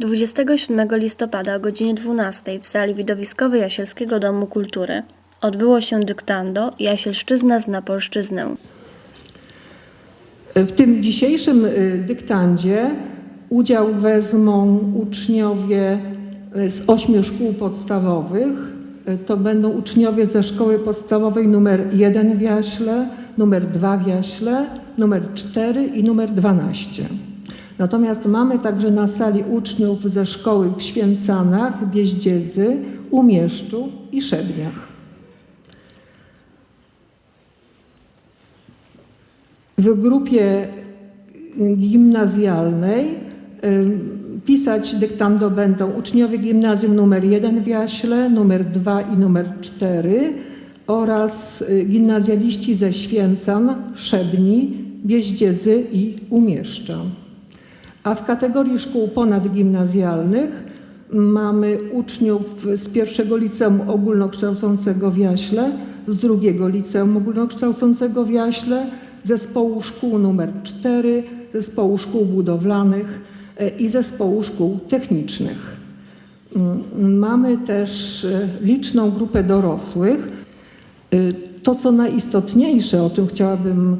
27 listopada o godzinie 12 w sali widowiskowej Jasielskiego Domu Kultury odbyło się dyktando Jasielszczyzna zna polszczyznę. W tym dzisiejszym y, dyktandzie udział wezmą uczniowie y, z ośmiu szkół podstawowych. Y, To będą uczniowie ze szkoły podstawowej numer 1 w Jaśle, numer 2 w Jaśle, numer 4 i numer 12. Natomiast mamy także na sali uczniów ze szkoły w Święcanach, Bieździedzy, Umieszczu i Szebniach. w grupie gimnazjalnej pisać dyktando będą uczniowie gimnazjum numer 1 w Jaśle, numer 2 i numer 4 oraz y, gimnazjaliści ze Święcan, Szebni, Bieździedzy i Umieszcza. A w kategorii szkół ponadgimnazjalnych mamy uczniów z pierwszego liceum ogólnokształcącego w Jaśle, z drugiego liceum ogólnokształcącego w Jaśle, zespołu szkół numer 4, zespołu szkół budowlanych e, i zespołu szkół technicznych. Mm, Mamy też e, liczną grupę dorosłych. E, To, co najistotniejsze, o czym chciałabym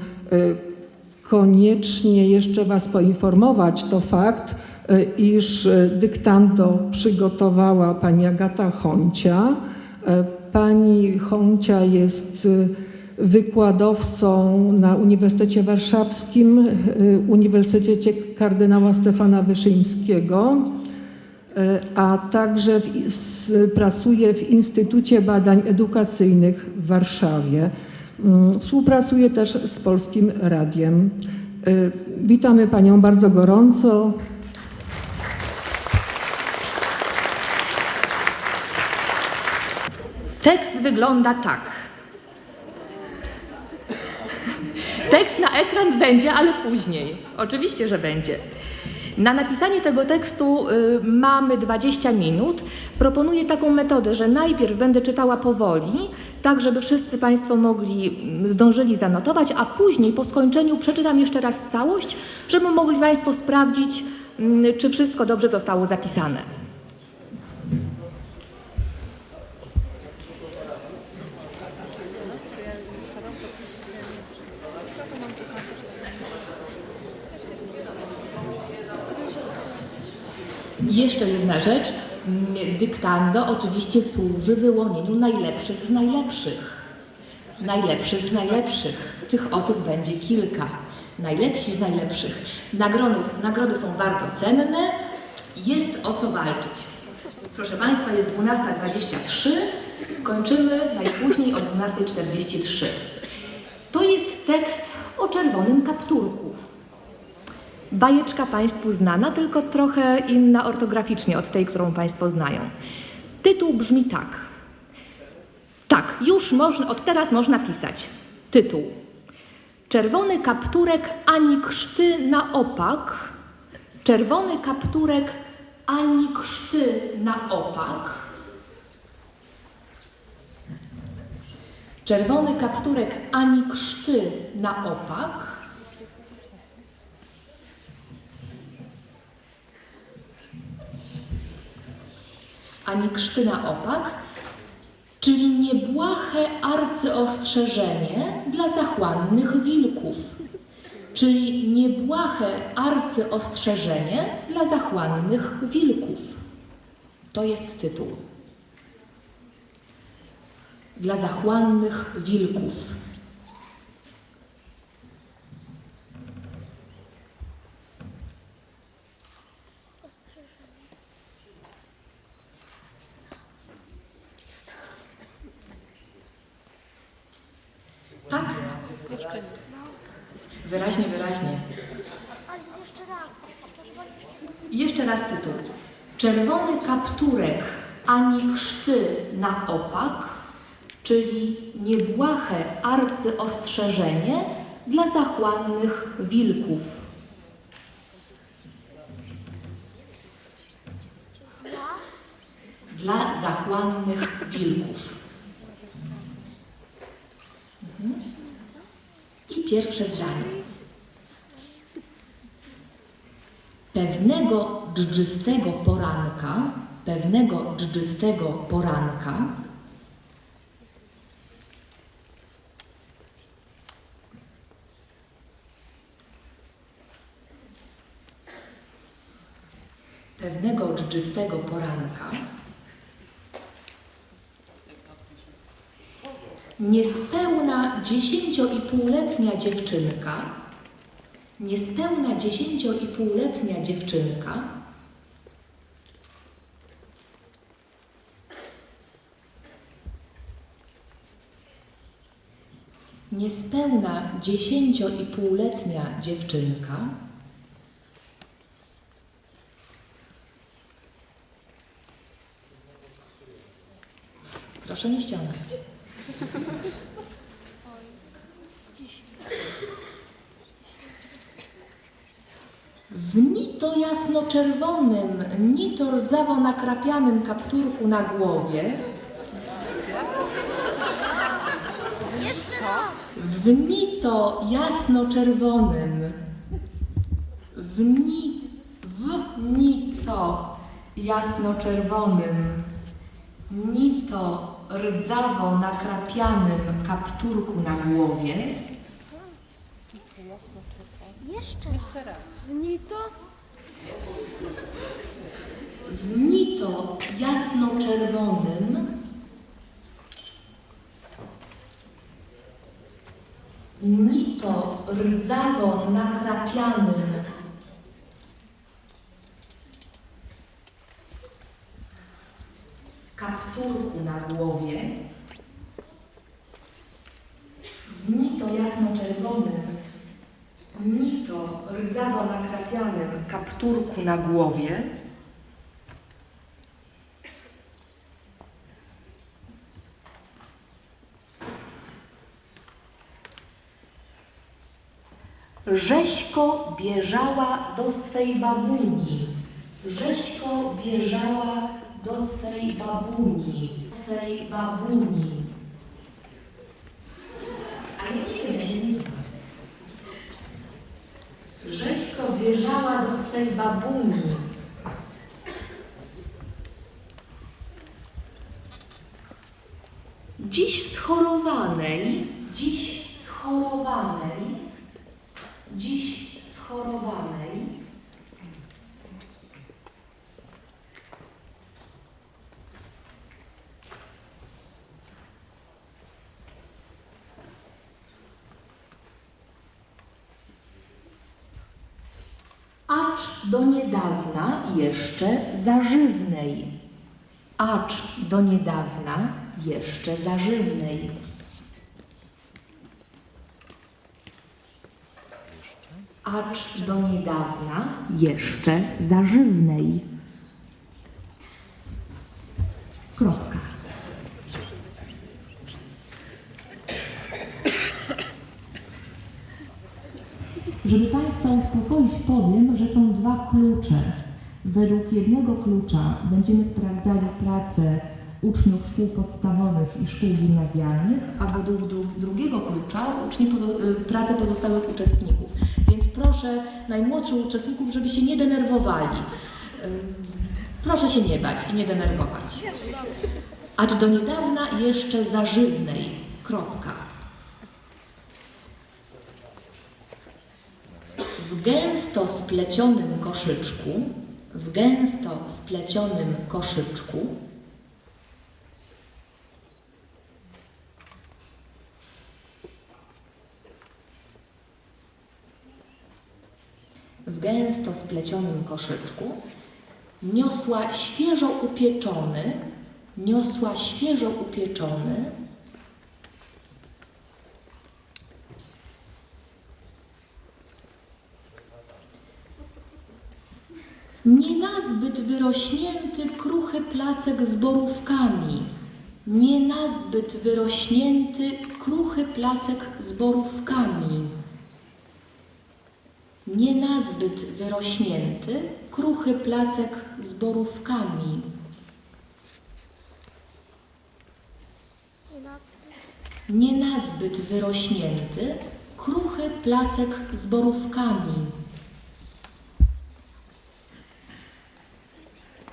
koniecznie jeszcze Was poinformować, to fakt, e, iż e, dyktando przygotowała pani Agata Honcia. E, Pani Honcia jest wykładowcą na Uniwersytecie Warszawskim, Uniwersytecie kardynała Stefana Wyszyńskiego, a także w, pracuje w Instytucie Badań Edukacyjnych w Warszawie. Mm, Współpracuje też z Polskim Radiem. E, Witamy Panią bardzo gorąco. Tekst wygląda tak. Tekst na ekran będzie, ale później. Oczywiście, że będzie. Na napisanie tego tekstu y, mamy 20 minut. Proponuję taką metodę, że najpierw będę czytała powoli, tak żeby wszyscy Państwo mogli, mm, zdążyli zanotować, a później po skończeniu przeczytam jeszcze raz całość, żeby mogli Państwo sprawdzić, mm, czy wszystko dobrze zostało zapisane. Jeszcze jedna rzecz. Dyktando oczywiście służy wyłonieniu najlepszych z najlepszych. Najlepszych z najlepszych. Tych osób będzie kilka. Najlepsi z najlepszych. Nagrody, nagrody są bardzo cenne. Jest o co walczyć. Proszę Państwa, jest 12.23. Kończymy najpóźniej o 12.43. To jest tekst o czerwonym kapturku. Bajeczka Państwu znana, tylko trochę inna ortograficznie od tej, którą Państwo znają. Tytuł brzmi tak. Tak, już można, od teraz można pisać. Tytuł. Czerwony kapturek ani krzty na opak. Czerwony kapturek ani krzty na opak. Czerwony kapturek ani krzty na opak. Ani krzty na opak, czyli niebłahe arcyostrzeżenie dla zachłannych wilków. Czyli niebłahe arcyostrzeżenie dla zachłannych wilków. To jest tytuł. Dla zachłannych wilków. Tak? Wyraźnie, wyraźnie. Jeszcze raz. Jeszcze raz tytuł. Czerwony kapturek ani krzty na opak, czyli niebłahe arcyostrzeżenie dla zachłannych wilków. Dla zachłannych wilków. Mhm. Pierwsze zdanie. Pewnego dżdżystego poranka, pewnego dżdżystego poranka, pewnego dżdżystego poranka, niespełna dziesięcio i półletnia dziewczynka, niespełna dziesięcio i półletnia dziewczynka. Niespełna dziesięcio i półletnia dziewczynka. Proszę nie ściągać. W nito jasno-czerwonym, nito rdzawo nakrapianym kapturku na głowie, Jeszcze raz. w nito jasno-czerwonym, w ni, w nito jasno-czerwonym, nito rdzawo nakrapianym kapturku na głowie, Jeszcze raz. Nito? w nito jasno-czerwonym, nito rdzawo nakrapianym kapturku na głowie, w nito jasno-czerwonym, nito rdzawo nakrapianym kapturku na głowie, Rzeźko bieżała do swej babuni. Rzeźko bieżała do swej babuni. Swej babuni. Ale nie wiem, ja się nie znam. Rzeźko bieżała do swej babuni. Dziś schorowanej, dziś schorowanej, dziś schorowanej, acz do niedawna jeszcze zażywnej, acz do niedawna jeszcze zażywnej. acz do niedawna jeszcze zażywnej. Kropka. Żeby Państwa uspokoić, powiem, że są dwa klucze. Według jednego klucza będziemy sprawdzali pracę uczniów szkół podstawowych i szkół gimnazjalnych, a według dru- drugiego klucza uczni pozo- y, pracę pozostałych uczestników. Więc proszę najmłodszych uczestników, żeby się nie denerwowali. Ym, Proszę się nie bać i nie denerwować. Acz do niedawna jeszcze zażywnej. Kropka. W gęsto splecionym koszyczku, w gęsto splecionym koszyczku, w gęsto splecionym koszyczku, niosła świeżo upieczony, niosła świeżo upieczony, nie nazbyt wyrośnięty kruchy placek z borówkami, nie nazbyt wyrośnięty kruchy placek z borówkami, nie nazbyt wyrośnięty kruchy placek z borówkami, Nie nazbyt wyrośnięty kruchy placek z borówkami.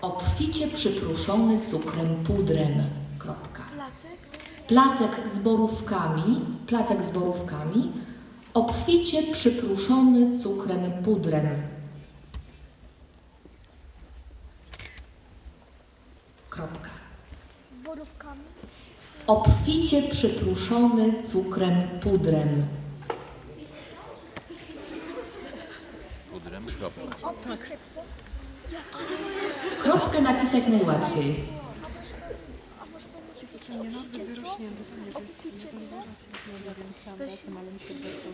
Obficie przypruszony cukrem pudrem. Kropka. Placek. Placek z borówkami, placek z borówkami, obficie przypruszony cukrem pudrem. Kropka. Z borówkami. Obficie przypruszony cukrem pudrem. Opicie co? Kropkę napisać najłatwiej.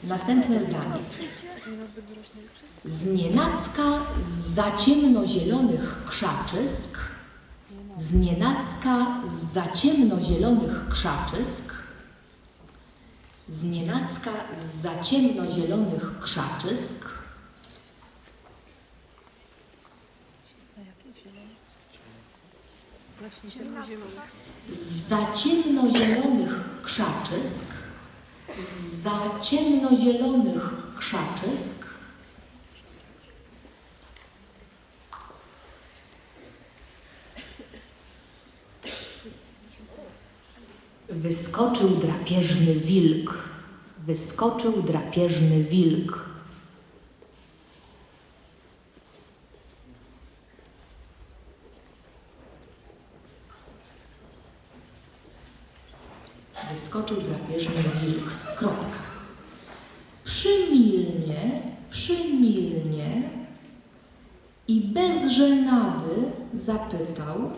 Następne zdanie. Znienacka z zaciemnozielonych krzaczysk, znienacka z zaciemnozielonych krzaczysk, znienacka z zaciemnozielonych krzaczysk, z zaciemnozielonych krzaczysk, z zaciemnozielonych krzaczysk, wyskoczył drapieżny wilk, wyskoczył drapieżny wilk. Wyskoczył drapieżny wilk. Kropka. Przymilnie, przymilnie i bez żenady zapytał,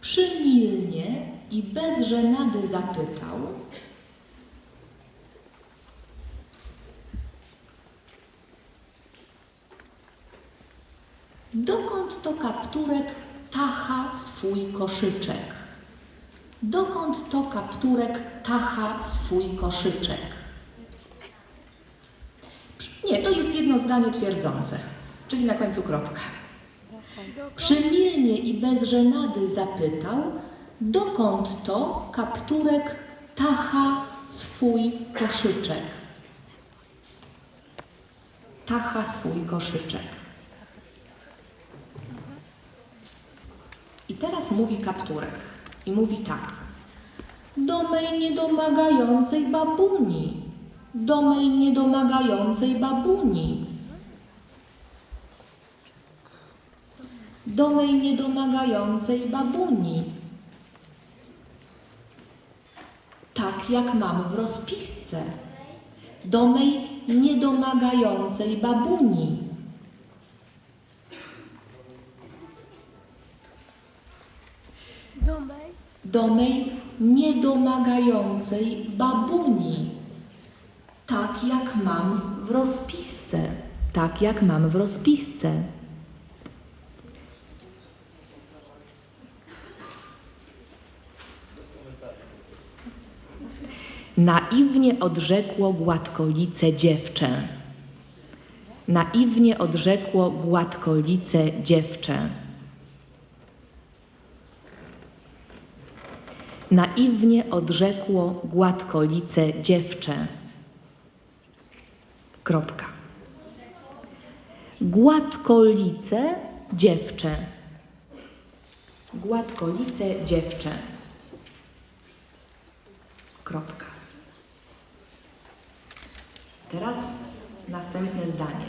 przymilnie i bez żenady zapytał, dokąd to kapturek tacha swój koszyczek? Dokąd to kapturek tacha swój koszyczek? Nie, to jest jedno zdanie twierdzące, czyli na końcu kropka. Przymilnie i bez żenady zapytał, dokąd to kapturek tacha swój koszyczek. Tacha swój koszyczek. I teraz mówi kapturek. I mówi tak. Do mej niedomagającej babuni. Do mej niedomagającej babuni. Do mej niedomagającej babuni. Tak jak mam w rozpisce. Do mej niedomagającej babuni. Do mej niedomagającej babuni. Tak jak mam w rozpisce. Tak jak mam w rozpisce. Naiwnie odrzekło gładkolice dziewczę. Naiwnie odrzekło gładkolice dziewczę. Naiwnie odrzekło gładkolice dziewczę. Kropka. Gładkolice dziewczę. Gładkolice dziewczę. Kropka. Teraz następne zdanie.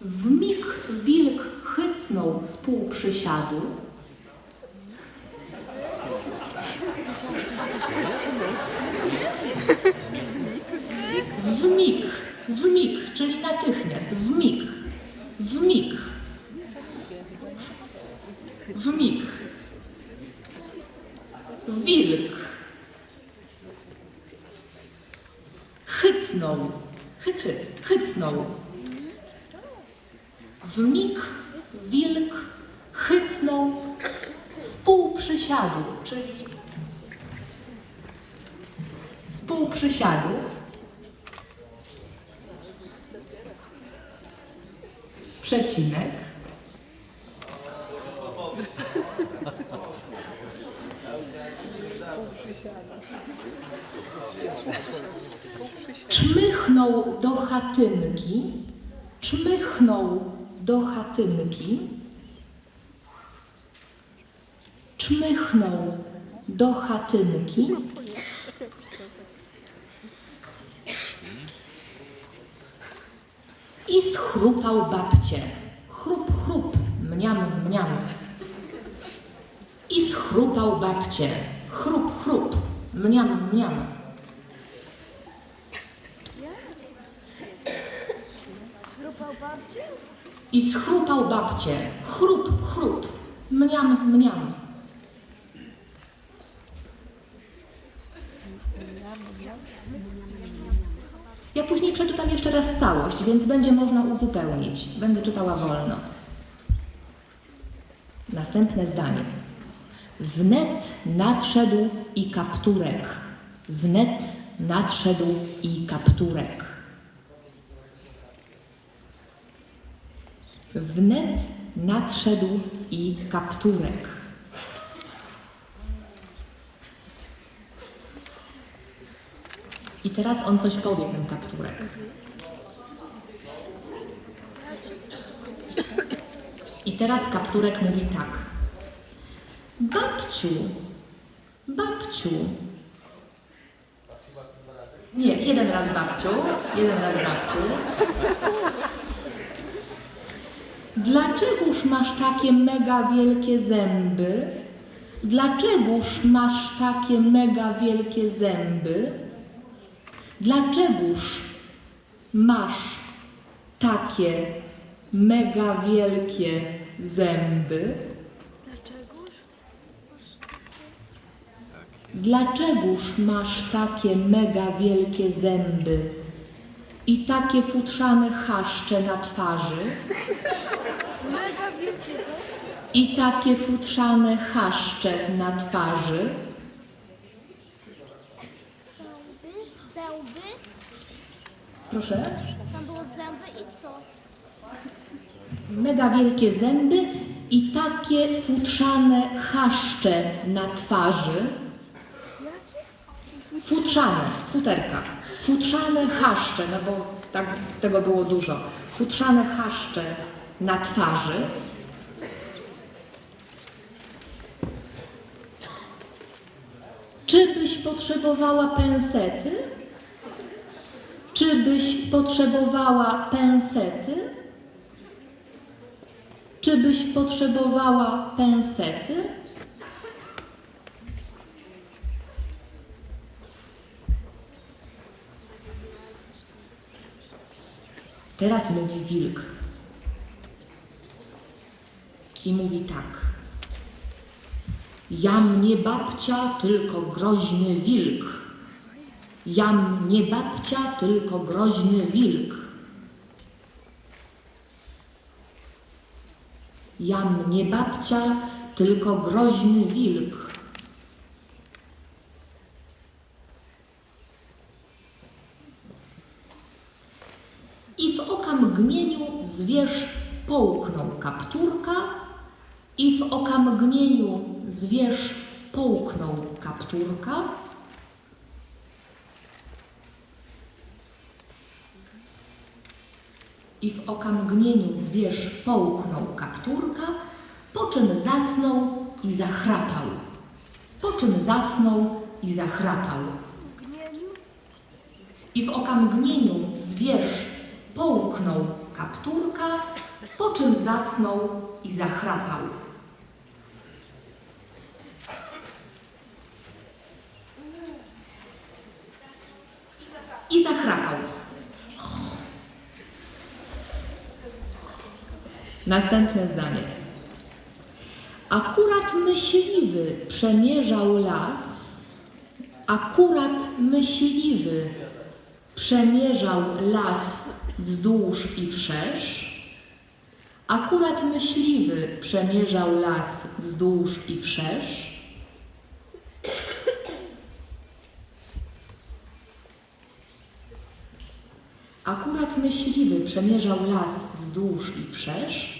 W mig wilk chycnął z półprzysiadu, W mig, w mig, czyli natychmiast, w mig, w mig, w mig. Wilk. Hycnął, hyc, hyc, hycnął. W mig wilk hycnął z półprzysiadu, czyli z Przecinek. Czmychnął do chatynki, czmychnął do chatynki, czmychnął do chatynki i schrupał babcię. Chrup, chrup, mniam, mniam. I schrupał babcię. Chrup, chrup, mniam, mniam. Schrupał babcię? I schrupał babcię. Chrup, chrup, mniam, mniam. Ja później przeczytam jeszcze raz całość, więc będzie można uzupełnić. Będę czytała wolno. Następne zdanie. Wnet nadszedł i kapturek. Wnet nadszedł i kapturek. Wnet nadszedł i kapturek. I teraz on coś powie, ten kapturek. I teraz kapturek mówi tak. Babciu, babciu. Nie, jeden raz babciu, jeden raz babciu. Dlaczegoż masz takie mega wielkie zęby? Dlaczegoż masz takie mega wielkie zęby? Dlaczegoż masz takie mega wielkie zęby? Dlaczegoż? Dlaczegoż masz takie mega wielkie zęby i takie futrzane chaszcze na twarzy? Mega wielkie. I takie futrzane chaszcze na twarzy? Zęby? Zęby? Proszę? Tam było zęby i co? Mega wielkie zęby i takie futrzane chaszcze na twarzy. Futrzane, futerka. Futrzane chaszcze, no bo tak, tego było dużo. Futrzane chaszcze na twarzy. Czy byś potrzebowała pensety? Czy byś potrzebowała pensety? Czy byś potrzebowała pensety? Teraz mówi wilk. I mówi tak. Jam nie babcia, tylko groźny wilk. Jam nie babcia, tylko groźny wilk. Jam nie babcia, tylko groźny wilk. I w okamgnieniu zwierz połknął kapturka, i w okamgnieniu zwierz połknął kapturka, i w okamgnieniu zwierz połknął kapturka, po czym zasnął i zachrapał. Po czym zasnął i zachrapał. I w okamgnieniu zwierz połknął kapturka, po czym zasnął i zachrapał. I zachrapał. Następne zdanie. Akurat myśliwy przemierzał las, akurat myśliwy przemierzał las wzdłuż i wszerz. Akurat myśliwy przemierzał las wzdłuż i wszerz. Akurat myśliwy przemierzał las wzdłuż i wszerz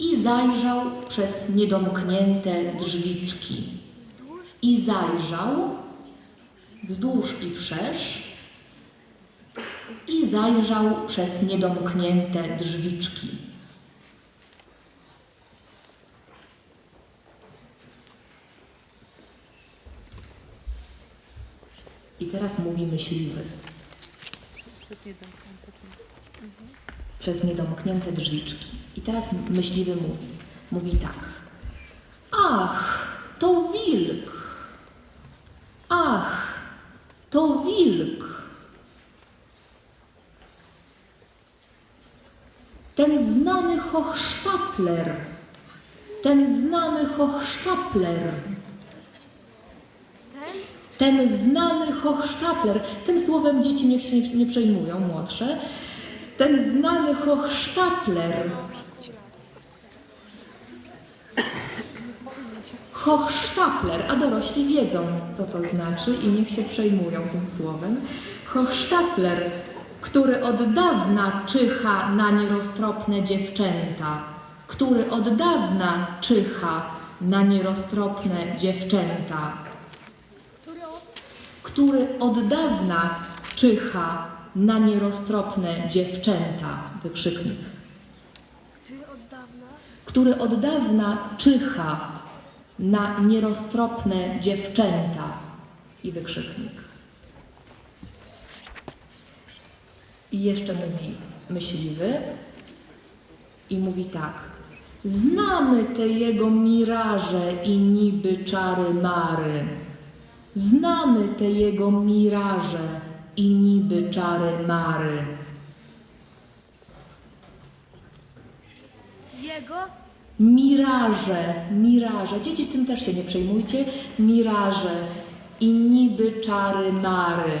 i zajrzał przez niedomknięte drzwiczki. I zajrzał wzdłuż i wszerz i zajrzał przez niedomknięte drzwiczki. I teraz mówi myśliwy. Przez niedomknięte drzwiczki. I teraz myśliwy mówi. Mówi tak. Ach, to wilk. Ach, to wilk. Ten znany Hochstapler. Ten znany Hochstapler. Ten? Znany Hochstapler. Tym słowem dzieci niech się nie przejmują, młodsze. Ten znany Hochstapler. Hochstapler, a dorośli wiedzą, co to znaczy i niech się przejmują tym słowem. Hochstapler, który od dawna czyha na nieroztropne dziewczęta, który od dawna czyha na nieroztropne dziewczęta Który od? dawna czyha na nieroztropne dziewczęta, wykrzyknik, Który od dawna? czyha na nieroztropne dziewczęta i wykrzyknik. I jeszcze mówi myśliwy i mówi tak. Znamy te jego miraże i niby czary mary. Znamy te jego miraże i niby czary mary. Jego? Miraże, miraże. Dzieci tym też się nie przejmujcie. Miraże i niby czary mary.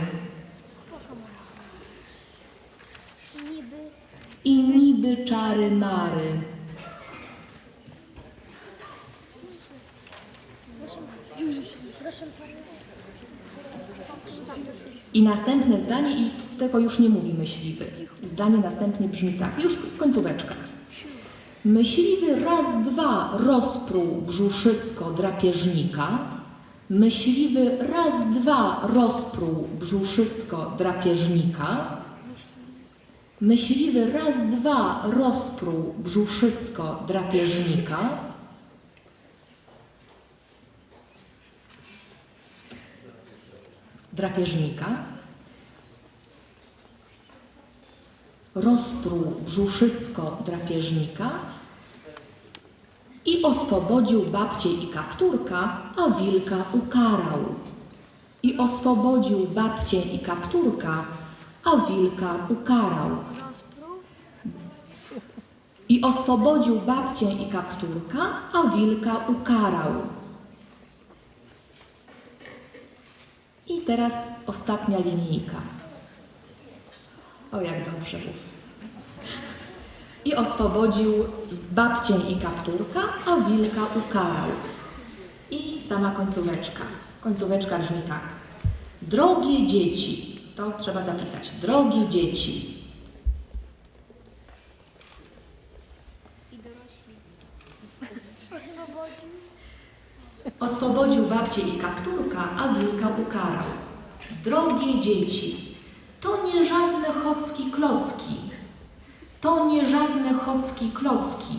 I niby czary mary. Proszę, proszę pana. I następne zdanie, i tego już nie mówi myśliwy. Zdanie następnie brzmi tak, już końcóweczka. Myśliwy raz, dwa rozpruł brzuszysko drapieżnika. Myśliwy raz, dwa rozpruł brzuszysko drapieżnika. Myśliwy raz, dwa rozpruł brzuszysko drapieżnika. Drapieżnika. Rozpruł brzuszysko drapieżnika i oswobodził babcię i kapturka, a wilka ukarał. I oswobodził babcię i kapturka, a wilka ukarał. I oswobodził babcię i kapturka, a wilka ukarał. I teraz ostatnia linijka. O, jak dobrze mów. I oswobodził babcię i kapturka, a wilka ukarał. I sama końcóweczka. Końcóweczka brzmi tak. Drogie dzieci, to trzeba zapisać. Drogie dzieci, Oswobodził? Oswobodził babcię i kapturka, a wilka ukarał. Drogie dzieci, to nie żadne chocki klocki. To nie żadne chocki klocki.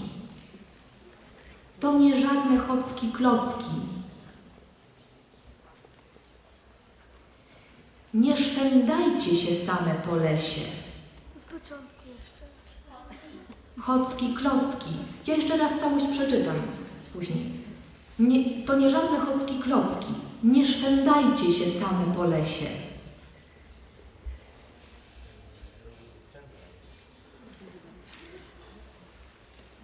To nie żadne chocki klocki. Nie szwendajcie się same po lesie. Chocki klocki. Ja jeszcze raz całość przeczytam później. Nie, to nie żadne chocki klocki. Nie szwendajcie się same po lesie.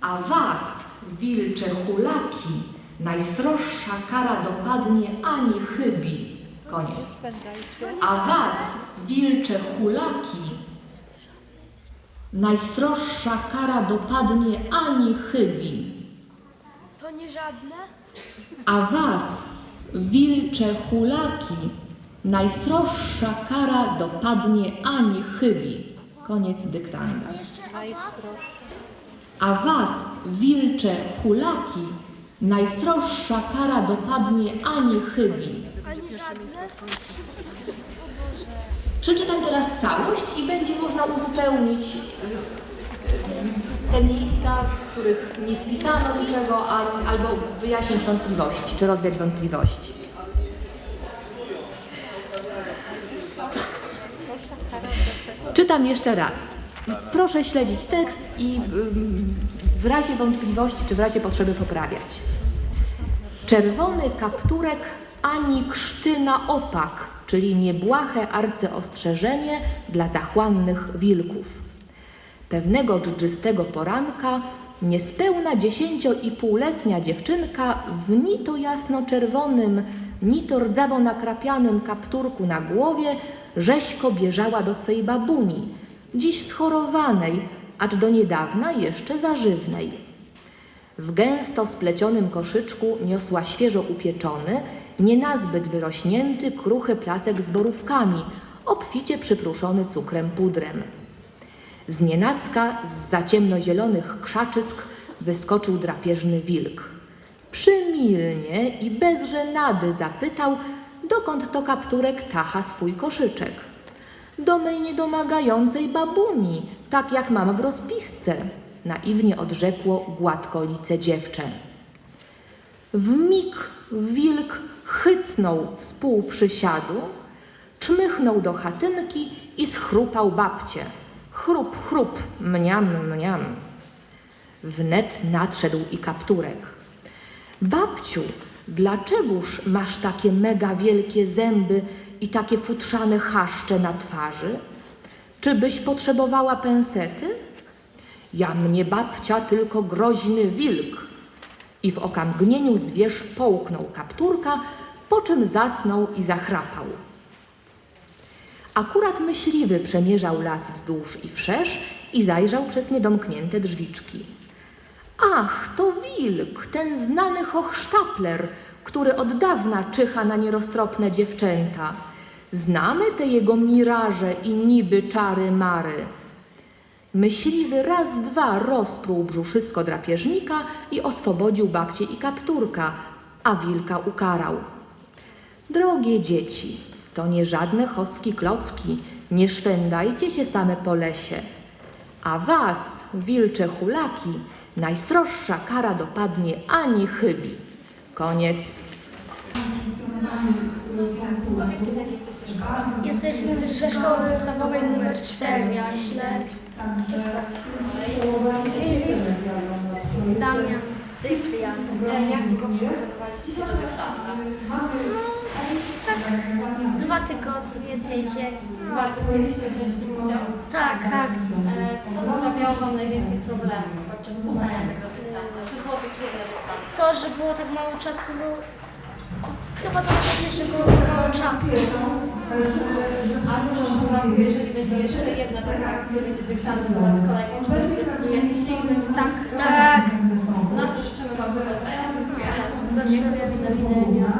A was, wilcze hulaki, najsroższa kara dopadnie ani chybi. Koniec. A was, wilcze hulaki, najsroższa kara dopadnie ani chybi. To nie żadne? A was, wilcze hulaki, najsroższa kara dopadnie ani chybi. Koniec dyktanda. A was? Wilcze hulaki, najsroższa kara dopadnie ani chybi. Przeczytam teraz całość i będzie można uzupełnić y, y, te miejsca, w których nie wpisano niczego, albo wyjaśnić wątpliwości, czy rozwiać wątpliwości. Czytam jeszcze raz. Proszę śledzić tekst i ym, w razie wątpliwości czy w razie potrzeby poprawiać. Czerwony kapturek ani krztyna opak, czyli niebłahe arcyostrzeżenie dla zachłannych wilków. Pewnego dżdżystego poranka niespełna dziesięcio i półletnia dziewczynka w ni to jasno-czerwonym, ni to rdzawo nakrapianym kapturku na głowie rzeźko bieżała do swej babuni, dziś schorowanej, acz do niedawna jeszcze zażywnej. W gęsto splecionym koszyczku niosła świeżo upieczony, nie nazbyt wyrośnięty, kruchy placek z borówkami, obficie przypruszony cukrem pudrem. Z nienacka z za ciemnozielonych krzaczysk wyskoczył drapieżny wilk. Przymilnie i bez żenady zapytał, dokąd to kapturek tacha swój koszyczek. Do mej niedomagającej babuni, tak jak mam w rozpisce, naiwnie odrzekło gładkolice dziewczę. W mig wilk chycnął z pół przysiadu, czmychnął do chatynki i schrupał babcię. Chrup, chrup, mniam, mniam. Wnet nadszedł i kapturek. Babciu, dlaczegoż masz takie mega wielkie zęby i takie futrzane chaszcze na twarzy? Czy byś potrzebowała pensety? Ja mnie babcia tylko groźny wilk. I w okamgnieniu zwierz połknął kapturka, po czym zasnął i zachrapał. Akurat myśliwy przemierzał las wzdłuż i wszerz i zajrzał przez niedomknięte drzwiczki. Ach, to wilk, ten znany hochsztapler, który od dawna czyha na nieroztropne dziewczęta. Znamy te jego miraże i niby czary mary. Myśliwy raz, dwa rozpruł brzuszysko drapieżnika i oswobodził babcię i kapturka, a wilka ukarał. Drogie dzieci, to nie żadne chocki klocki, nie szwendajcie się same po lesie. A was, wilcze hulaki, najsroższa kara dopadnie ani chybi. Koniec. Jesteśmy ze szkoły podstawowej numer 4 Jaśle. Filip. Damian. Cyprian. Jak długo przygotowywaliście się do? Tak, z dwa tygodnie, tydzień. Bardzo chcieliście wziąć w nim udział? Tak, tak. E, co sprawiało Wam najwięcej problemów podczas pisania tego dyktanta? Czy było to trudne dyktanta? To, że było tak mało czasu, no, to chyba to powiedzieć, że było mało czasu. A w przyszłym roku, jeżeli będzie jeszcze jedna taka akcja, będzie dyktantem po raz kolejny, czy też zdecydujecie się i będziecie... Tak, tak, tak. Na to życzymy Wam powodzenia. Tak. Dziękuję. Do widzenia.